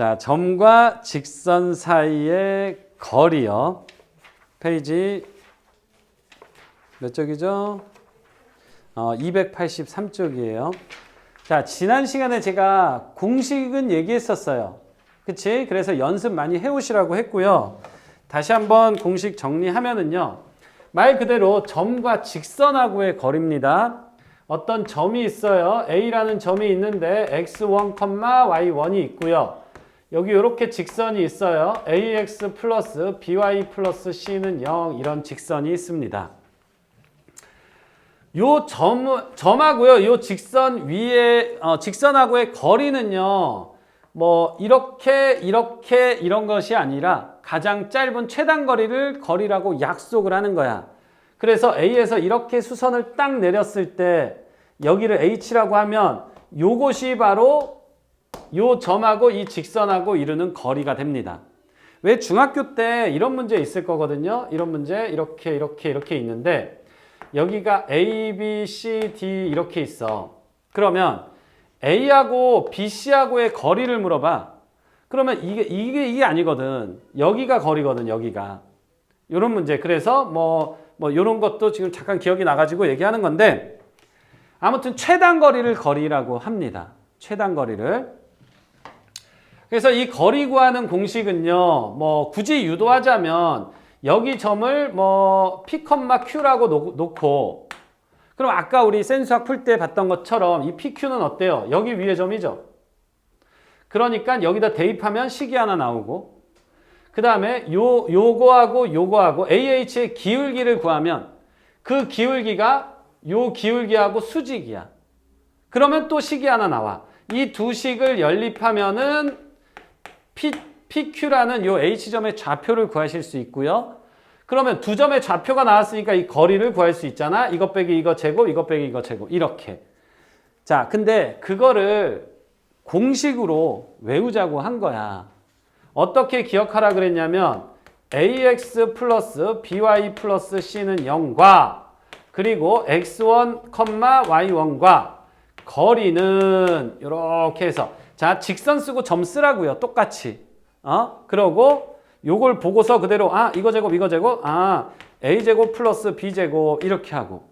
자, 점과 직선 사이의 거리요. 페이지 몇 쪽이죠? 어, 283쪽이에요. 자, 지난 시간에 제가 공식은 얘기했었어요. 그치? 그래서 연습 많이 해오시라고 했고요. 다시 한번 공식 정리하면은요. 말 그대로 점과 직선하고의 거리입니다. 어떤 점이 있어요. A라는 점이 있는데 x1, y1이 있고요. 여기 이렇게 직선이 있어요. ax 플러스 by 플러스 c는 0 이런 직선이 있습니다. 요 점, 점하고요. 요 직선 위에 어, 직선하고의 거리는요. 뭐 이렇게 이렇게 이런 것이 아니라 가장 짧은 최단 거리를 거리라고 약속을 하는 거야. 그래서 A에서 이렇게 수선을 딱 내렸을 때 여기를 H라고 하면 요것이 바로 요 점하고 이 직선하고 이루는 거리가 됩니다. 왜 중학교 때 이런 문제 있을 거거든요. 이런 문제 이렇게 이렇게 이렇게 있는데 여기가 A, B, C, D 이렇게 있어. 그러면 A하고 BC하고의 거리를 물어봐. 그러면 이게 이게 이게 아니거든. 여기가 거리거든. 여기가. 이런 문제. 그래서 뭐뭐 이런 것도 지금 잠깐 기억이 나가지고 얘기하는 건데 아무튼 최단 거리를 거리라고 합니다. 최단 거리를. 그래서 이 거리 구하는 공식은요, 뭐 굳이 유도하자면 여기 점을 뭐 P, Q라고 놓- 놓고 그럼 아까 우리 센수학 풀 때 봤던 것처럼 이 PQ는 어때요? 여기 위에 점이죠. 그러니까 여기다 대입하면 식이 하나 나오고 그 다음에 요 요거하고 요거하고 AH의 기울기를 구하면 그 기울기가 요 기울기하고 수직이야. 그러면 또 식이 하나 나와. 이 두 식을 연립하면은 PQ라는 요 H점의 좌표를 구하실 수 있고요. 그러면 두 점의 좌표가 나왔으니까 이 거리를 구할 수 있잖아. 이것 빼기 이거 제곱, 이것 빼기 이거 제곱. 이렇게. 자, 근데 그거를 공식으로 외우자고 한 거야. 어떻게 기억하라 그랬냐면 ax 플러스 by 플러스 c는 0과 그리고 x1, y1과 거리는 이렇게 해서 자 직선 쓰고 점 쓰라고요. 똑같이. 어? 그러고 요걸 보고서 그대로 아 이거 제곱 이거 제곱 아 a 제곱 플러스 b 제곱 이렇게 하고.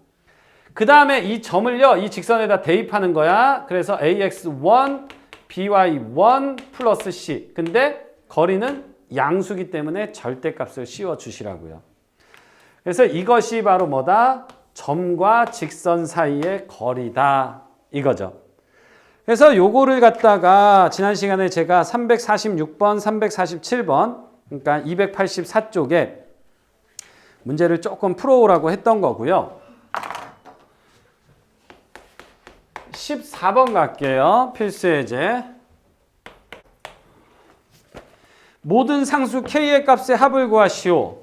그 다음에 이 점을요 이 직선에다 대입하는 거야. 그래서 ax1 by1 플러스 c. 근데 거리는 양수기 때문에 절대값을 씌워 주시라고요. 그래서 이것이 바로 뭐다? 점과 직선 사이의 거리다. 이거죠 그래서 요거를 갖다가 지난 시간에 제가 346번, 347번, 그러니까 284쪽에 문제를 조금 풀어오라고 했던 거고요. 14번 갈게요. 필수 예제. 모든 상수 k의 값의 합을 구하시오.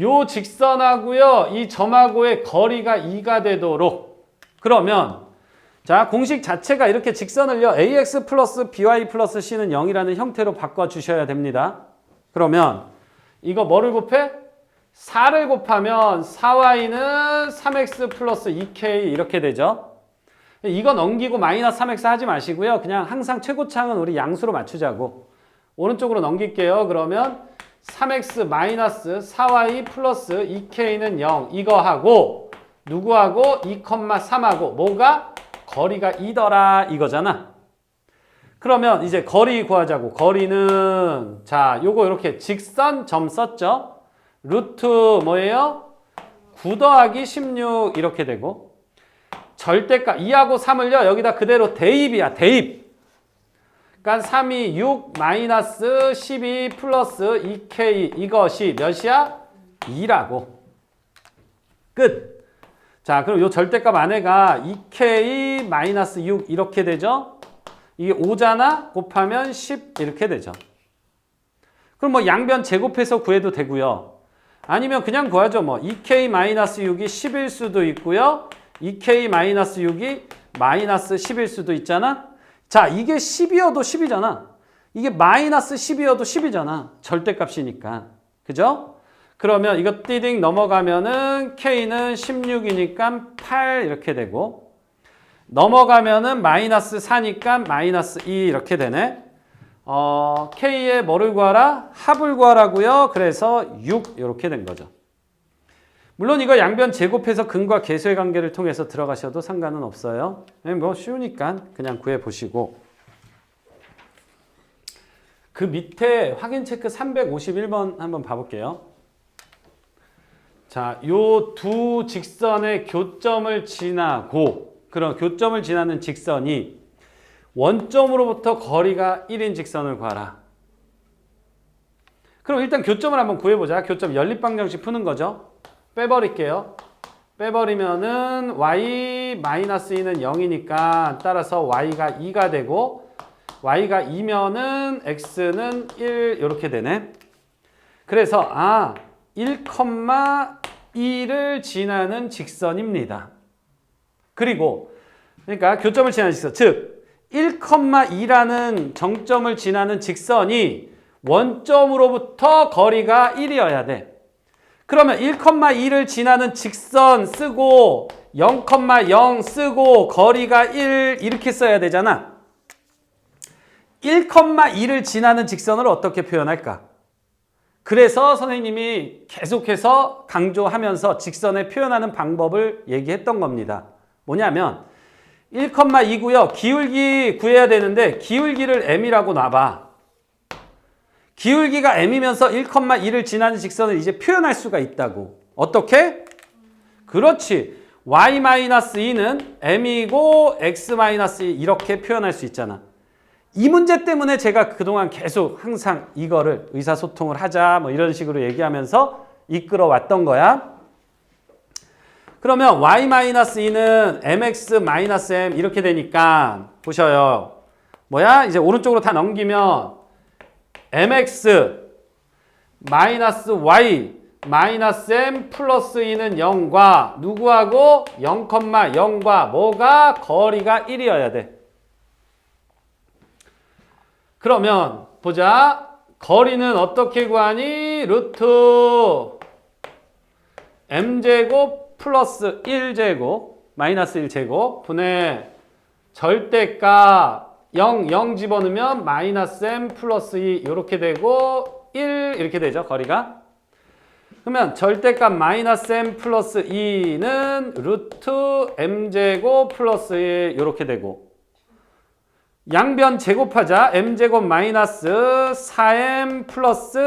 요 직선하고요, 이 점하고의 거리가 2가 되도록 그러면 자, 공식 자체가 이렇게 직선을요. ax 플러스 by 플러스 c는 0이라는 형태로 바꿔 주셔야 됩니다. 그러면 이거 뭐를 곱해? 4를 곱하면 4y는 3x 플러스 2k 이렇게 되죠. 이거 넘기고 마이너스 3x 하지 마시고요. 그냥 항상 최고창은 우리 양수로 맞추자고. 오른쪽으로 넘길게요. 그러면 3x 마이너스 4y 플러스 2k는 0 이거 하고 누구하고 2,3하고 뭐가 거리가 2더라 이거잖아. 그러면 이제 거리 구하자고. 거리는 자, 요거 이렇게 직선 점 썼죠? 루트 뭐예요? 9 더하기 16 이렇게 되고 절대값 2하고 3을요. 여기다 그대로 대입이야. 대입. 그러니까 3이 6 마이너스 12 플러스 2k 이것이 몇이야? 2라고. 끝. 자, 그럼 요 절대값 안에가 2k 마이너스 6 이렇게 되죠? 이게 5잖아? 곱하면 10 이렇게 되죠. 그럼 뭐 양변 제곱해서 구해도 되고요. 아니면 그냥 구하죠. 뭐 2k 마이너스 6이 10일 수도 있고요. 2k 마이너스 6이 마이너스 10일 수도 있잖아. 자, 이게 10이어도 10이잖아. 이게 마이너스 10이어도 10이잖아. 절대값이니까. 그죠? 그러면 이거 띠딩 넘어가면은 K는 16이니까 8 이렇게 되고 넘어가면은 마이너스 4니까 마이너스 2 이렇게 되네. 어, K의 뭐를 구하라? 합을 구하라고요. 그래서 6 이렇게 된 거죠. 물론 이거 양변 제곱해서 근과 계수의 관계를 통해서 들어가셔도 상관은 없어요. 네, 뭐 쉬우니까 그냥 구해 보시고 그 밑에 확인 체크 351번 한번 봐볼게요. 자, 요 두 직선의 교점을 지나고 그런 교점을 지나는 직선이 원점으로부터 거리가 1인 직선을 구하라. 그럼 일단 교점을 한번 구해보자. 교점 연립방정식 푸는 거죠. 빼버릴게요. 빼버리면은 y-2는 0이니까 따라서 y가 2가 되고 y가 2면은 x는 1 이렇게 되네. 그래서 아 1,2를 지나는 직선입니다. 그리고 그러니까 교점을 지나는 직선 즉 1,2라는 정점을 지나는 직선이 원점으로부터 거리가 1이어야 돼. 그러면 1,2를 지나는 직선 쓰고 0,0 쓰고 거리가 1 이렇게 써야 되잖아. 1,2를 지나는 직선을 어떻게 표현할까? 그래서 선생님이 계속해서 강조하면서 직선에 표현하는 방법을 얘기했던 겁니다. 뭐냐면 1,2고요. 기울기 구해야 되는데 기울기를 m이라고 놔봐. 기울기가 m이면서 1,2를 지나는 직선을 이제 표현할 수가 있다고. 어떻게? 그렇지. y-2는 m이고 x-2 이렇게 표현할 수 있잖아. 이 문제 때문에 제가 그동안 계속 항상 이거를 의사소통을 하자 뭐 이런 식으로 얘기하면서 이끌어 왔던 거야. 그러면 y-2는 mx-m 이렇게 되니까 보셔요. 뭐야? 이제 오른쪽으로 다 넘기면 mx y m 플러스 2는 0과 누구하고 0,0과 뭐가 거리가 1이어야 돼. 그러면 보자. 거리는 어떻게 구하니? 루트 m제곱 플러스 1제곱 마이너스 1제곱 분의 절대값 0, 0 집어넣으면 마이너스 m 플러스 2 이렇게 되고 1 이렇게 되죠. 거리가. 그러면 절대값 마이너스 m 플러스 2는 루트 m제곱 플러스 1 이렇게 되고 양변 제곱하자. m제곱 마이너스 4m 플러스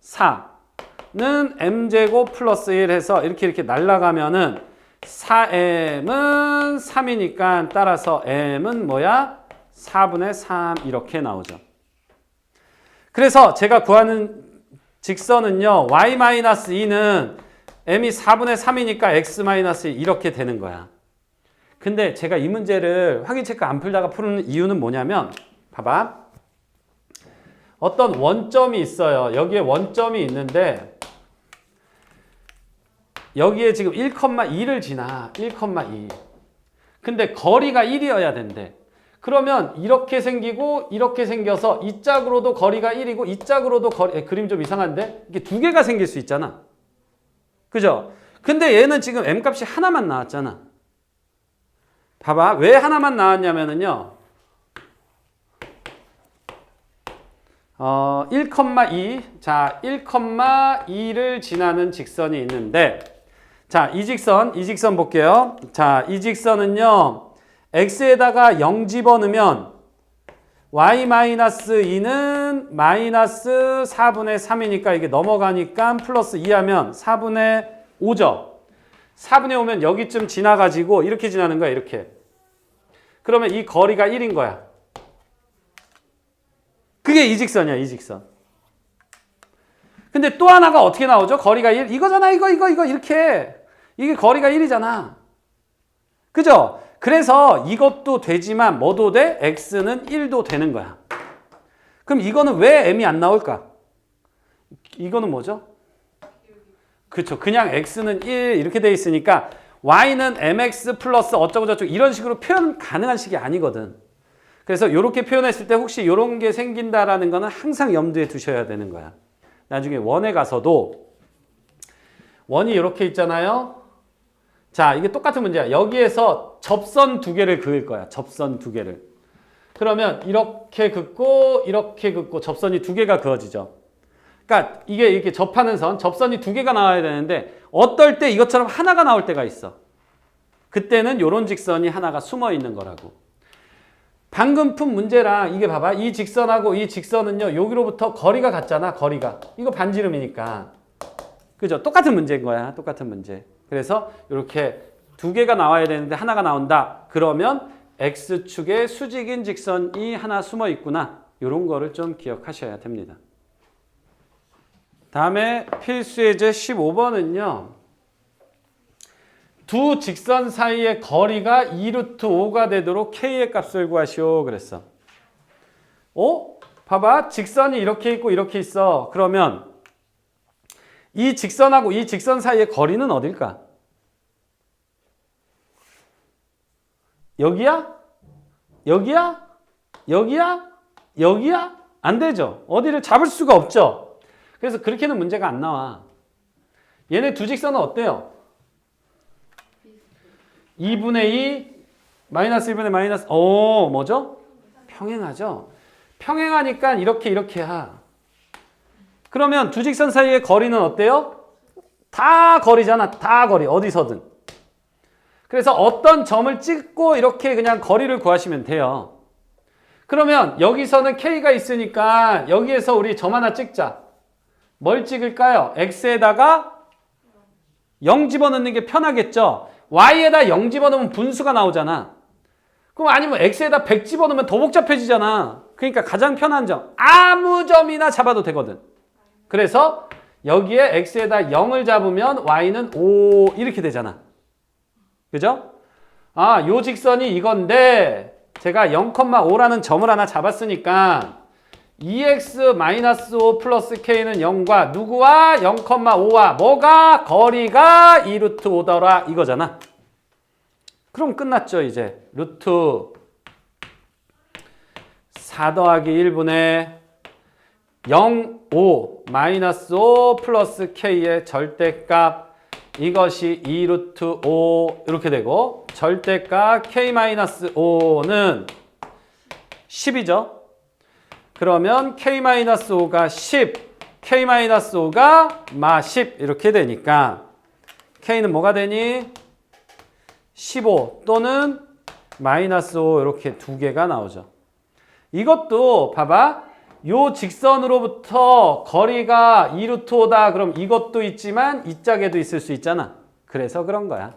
4는 m제곱 플러스 1 해서 이렇게 이렇게 날라가면은 4m은 3이니까 따라서 m은 뭐야? 4분의 3 이렇게 나오죠. 그래서 제가 구하는 직선은요. y-2는 m이 4분의 3이니까 x-2 이렇게 되는 거야. 근데 제가 이 문제를 확인 체크 안 풀다가 푸는 이유는 뭐냐면 봐봐. 어떤 원점이 있어요. 여기에 원점이 있는데 여기에 지금 1,2를 지나. 1,2. 근데 거리가 1이어야 된대. 그러면 이렇게 생기고 이렇게 생겨서 이 짝으로도 거리가 1이고 이 짝으로도 거리 에, 그림 좀 이상한데 이게 두 개가 생길 수 있잖아. 그죠? 근데 얘는 지금 m 값이 하나만 나왔잖아. 봐봐. 왜 하나만 나왔냐면은요. 어, 1,2. 자, 1,2를 지나는 직선이 있는데 자, 이 직선, 이 직선 볼게요. 자, 이 직선은요. x에다가 0 집어넣으면 y-2는 마이너스 4분의 3이니까 이게 넘어가니까 플러스 2하면 4분의 5죠. 4분의 5면 여기쯤 지나가지고 이렇게 지나는 거야, 이렇게. 그러면 이 거리가 1인 거야. 그게 이 직선이야, 이 직선. 근데 또 하나가 어떻게 나오죠? 거리가 1. 이거잖아, 이거, 이거, 이거, 이렇게. 이게 거리가 1이잖아. 그죠? 그래서 이것도 되지만 뭐도 돼? x는 1도 되는 거야. 그럼 이거는 왜 m이 안 나올까? 이거는 뭐죠? 그렇죠. 그냥 x는 1 이렇게 돼 있으니까 y는 mx 플러스 어쩌고 저쩌고 이런 식으로 표현 가능한 식이 아니거든. 그래서 이렇게 표현했을 때 혹시 이런 게 생긴다라는 거는 항상 염두에 두셔야 되는 거야. 나중에 원에 가서도 원이 이렇게 있잖아요. 자, 이게 똑같은 문제야. 여기에서 접선 두 개를 그을 거야. 접선 두 개를. 그러면 이렇게 긋고 이렇게 긋고 접선이 두 개가 그어지죠. 그러니까 이게 이렇게 접하는 선, 접선이 두 개가 나와야 되는데 어떨 때 이것처럼 하나가 나올 때가 있어. 그때는 요런 직선이 하나가 숨어 있는 거라고. 방금 푼 문제랑 이게 봐봐. 이 직선하고 이 직선은요. 여기로부터 거리가 같잖아. 거리가. 이거 반지름이니까. 그죠? 똑같은 문제인 거야. 똑같은 문제. 그래서 이렇게 두 개가 나와야 되는데 하나가 나온다. 그러면 x축에 수직인 직선이 하나 숨어 있구나. 이런 거를 좀 기억하셔야 됩니다. 다음에 필수예제 15번은요. 두 직선 사이의 거리가 2루트 5가 되도록 k의 값을 구하시오 그랬어. 어? 봐봐. 직선이 이렇게 있고 이렇게 있어. 그러면 이 직선하고 이 직선 사이의 거리는 어딜까? 여기야? 여기야? 여기야? 여기야? 안 되죠. 어디를 잡을 수가 없죠. 그래서 그렇게는 문제가 안 나와. 얘네 두 직선은 어때요? 2분의 2 마이너스 1분의 마이너스 오 뭐죠? 평행하죠. 평행하니까 이렇게 이렇게야. 그러면 두 직선 사이의 거리는 어때요? 다 거리잖아. 다 거리 어디서든. 그래서 어떤 점을 찍고 이렇게 그냥 거리를 구하시면 돼요. 그러면 여기서는 k가 있으니까 여기에서 우리 점 하나 찍자. 뭘 찍을까요? x에다가 0 집어넣는 게 편하겠죠. y에다 0 집어넣으면 분수가 나오잖아. 그럼 아니면 x에다 100 집어넣으면 더 복잡해지잖아. 그러니까 가장 편한 점 아무 점이나 잡아도 되거든. 그래서 여기에 x에다 0을 잡으면 y는 5 이렇게 되잖아. 그죠? 아, 요 직선이 이건데 제가 0,5라는 점을 하나 잡았으니까 2x-5 플러스 k는 0과 누구와 0,5와 뭐가 거리가 2루트 5더라 이거잖아. 그럼 끝났죠 이제. 루트 4 더하기 1분의 0, 5 마이너스 5 플러스 k의 절대값 이것이 2루트 5 이렇게 되고 절대값 k-5는 10이죠. 그러면 k-5가 10, k-5가 마 10 이렇게 되니까 k는 뭐가 되니? 15 또는 마이너스 5 이렇게 두 개가 나오죠. 이것도 봐봐. 요 직선으로부터 거리가 2루트 5다. 그럼 이것도 있지만 이 짝에도 있을 수 있잖아. 그래서 그런 거야.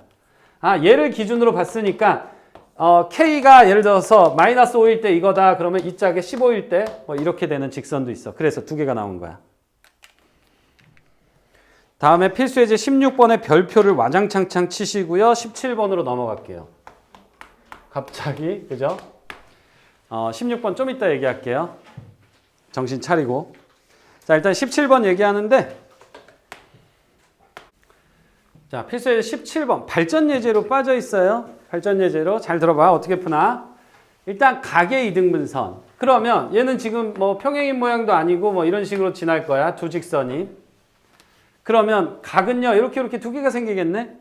아, 얘를 기준으로 봤으니까 어, K가 예를 들어서 마이너스 5일 때 이거다. 그러면 이 짝에 15일 때 뭐 이렇게 되는 직선도 있어. 그래서 두 개가 나온 거야. 다음에 필수예제 16번의 별표를 와장창창 치시고요. 17번으로 넘어갈게요. 갑자기 그죠? 어, 16번 좀 이따 얘기할게요. 정신 차리고. 자, 일단 17번 얘기하는데 자, 필수예제 17번 발전 예제로 빠져 있어요. 발전 예제로 잘 들어봐. 어떻게 푸나? 일단 각의 이등분선. 그러면 얘는 지금 뭐 평행인 모양도 아니고 뭐 이런 식으로 지날 거야. 두 직선이. 그러면 각은요. 이렇게 이렇게 두 개가 생기겠네.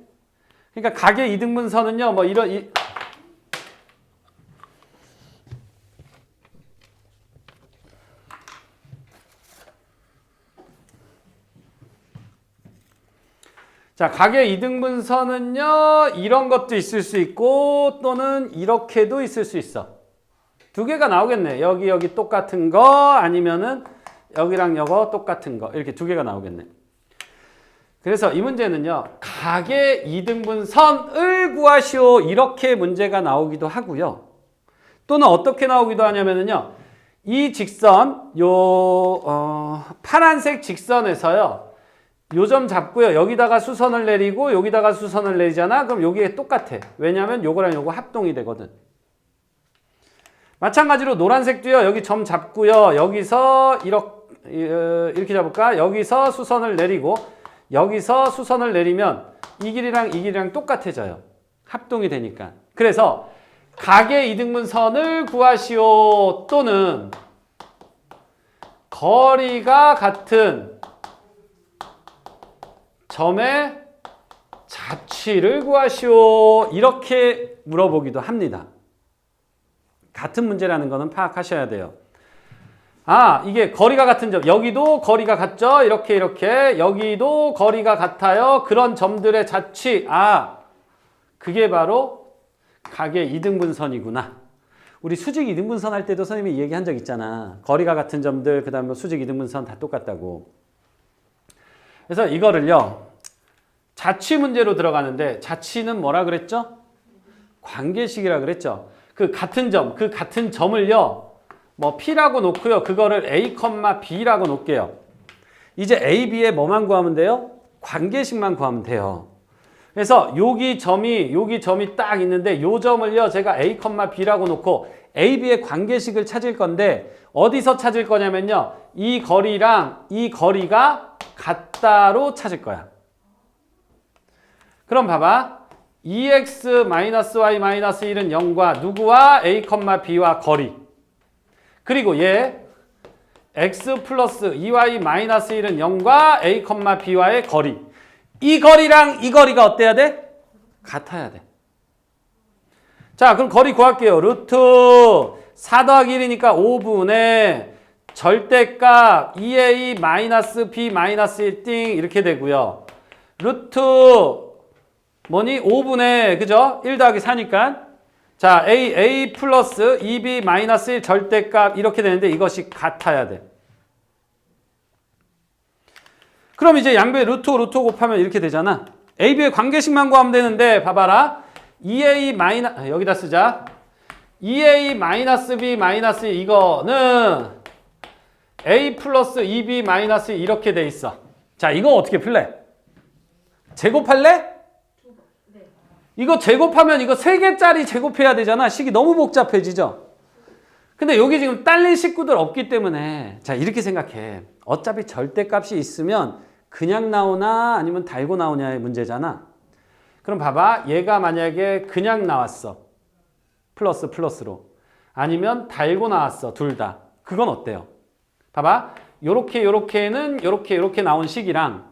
그러니까 각의 이등분선은요. 뭐 이런 이, 자, 각의 이등분선은요, 이런 것도 있을 수 있고, 또는 이렇게도 있을 수 있어. 두 개가 나오겠네. 여기, 여기 똑같은 거, 아니면은 여기랑 여거 똑같은 거. 이렇게 두 개가 나오겠네. 그래서 이 문제는요, 각의 이등분선을 구하시오. 이렇게 문제가 나오기도 하고요. 또는 어떻게 나오기도 하냐면은요, 이 직선, 요, 어, 파란색 직선에서요, 요점 잡고요. 여기다가 수선을 내리고 여기다가 수선을 내리잖아. 그럼 여기에 똑같아. 왜냐하면 요거랑 요거 합동이 되거든. 마찬가지로 노란색도요. 여기 점 잡고요. 여기서 이렇게, 이렇게 잡을까? 여기서 수선을 내리고 여기서 수선을 내리면 이 길이랑 이 길이랑 똑같아져요. 합동이 되니까. 그래서 각의 이등분선을 구하시오 또는 거리가 같은 점의 자취를 구하시오. 이렇게 물어보기도 합니다. 같은 문제라는 거는 파악하셔야 돼요. 아, 이게 거리가 같은 점. 여기도 거리가 같죠? 이렇게, 이렇게. 여기도 거리가 같아요. 그런 점들의 자취. 아, 그게 바로 각의 이등분선이구나. 우리 수직 이등분선 할 때도 선생님이 얘기한 적 있잖아. 거리가 같은 점들, 그 다음에 수직 이등분선 다 똑같다고. 그래서 이거를요, 자취 문제로 들어가는데, 자취는 뭐라 그랬죠? 관계식이라 그랬죠. 그 같은 점, 그 같은 점을요, 뭐 P라고 놓고요. 그거를 A, B라고 놓을게요. 이제 A, B에 뭐만 구하면 돼요? 관계식만 구하면 돼요. 그래서 여기 점이 여기 점이 딱 있는데 요 점을요. 제가 A, B라고 놓고 A, B의 관계식을 찾을 건데 어디서 찾을 거냐면요. 이 거리랑 이 거리가 같다로 찾을 거야. 그럼 봐봐. 2x-y-1은 0과 누구와 A, B와 거리. 그리고 얘 x 플러스 2y 마이너스 1은 0과 a, b와의 거리. 이 거리랑 이 거리가 어때야 돼? 같아야 돼. 자, 그럼 거리 구할게요. 루트 4 더하기 1이니까 5분의 절대값 2a 마이너스 b 마이너스 1띵 이렇게 되고요. 루트 뭐니? 5분의 그죠? 1 더하기 4니까 자, A, A 플러스 2B 마이너스 1 절대값 이렇게 되는데 이것이 같아야 돼. 그럼 이제 양배 루트 루트 곱하면 이렇게 되잖아. AB의 관계식만 구하면 되는데 봐봐라. 2A 마이너 아, 여기다 쓰자. 2A 마이너스 B 마이너스 이거는 A 플러스 2B 마이너스 이렇게 돼 있어. 자, 이거 어떻게 풀래? 제곱할래? 이거 제곱하면 이거 3개짜리 제곱해야 되잖아. 식이 너무 복잡해지죠? 근데 여기 지금 딸린 식구들 없기 때문에 자 이렇게 생각해. 어차피 절대값이 있으면 그냥 나오나 아니면 달고 나오냐의 문제잖아. 그럼 봐봐. 얘가 만약에 그냥 나왔어. 플러스 플러스로. 아니면 달고 나왔어. 둘 다. 그건 어때요? 봐봐. 요렇게 요렇게는 요렇게 요렇게 나온 식이랑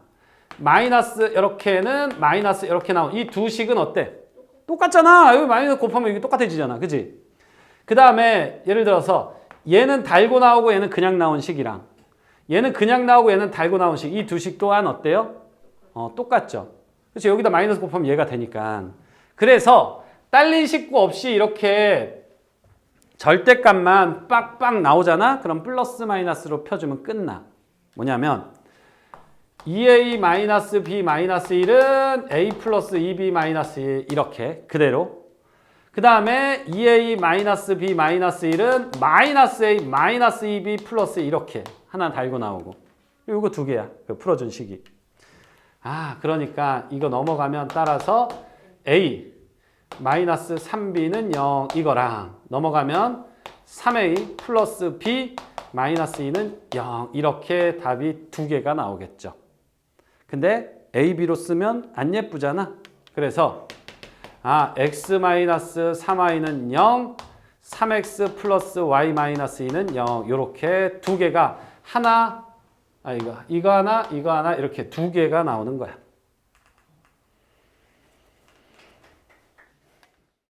마이너스 이렇게는 마이너스 이렇게 나온 이 두 식은 어때? 똑같잖아. 여기 마이너스 곱하면 이게 똑같아지잖아. 그지? 그 다음에 예를 들어서 얘는 달고 나오고 얘는 그냥 나온 식이랑 얘는 그냥 나오고 얘는 달고 나온 식. 이 두 식 또한 어때요? 어, 똑같죠. 그렇죠. 여기다 마이너스 곱하면 얘가 되니까. 그래서 딸린 식구 없이 이렇게 절대값만 빡빡 나오잖아. 그럼 플러스 마이너스로 펴주면 끝나. 뭐냐면 2a-b-1은 a 플러스 2b-1 이렇게 그대로. 그 다음에 2a-b-1은 마이너스 a 마이너스 2b 플러스 이렇게 하나 달고 나오고. 이거 두 개야 그 풀어준 식이. 아 그러니까 이거 넘어가면 따라서 a 마이너스 3b는 0 이거랑 넘어가면 3a 플러스 b 마이너스 2는 0 이렇게 답이 두 개가 나오겠죠. 근데 A, B로 쓰면 안 예쁘잖아. 그래서 아 x-3y는 0, 3x 플러스 y-2는 0 이렇게 두 개가 하나 아 이거 이거 하나 이거 하나 이렇게 두 개가 나오는 거야.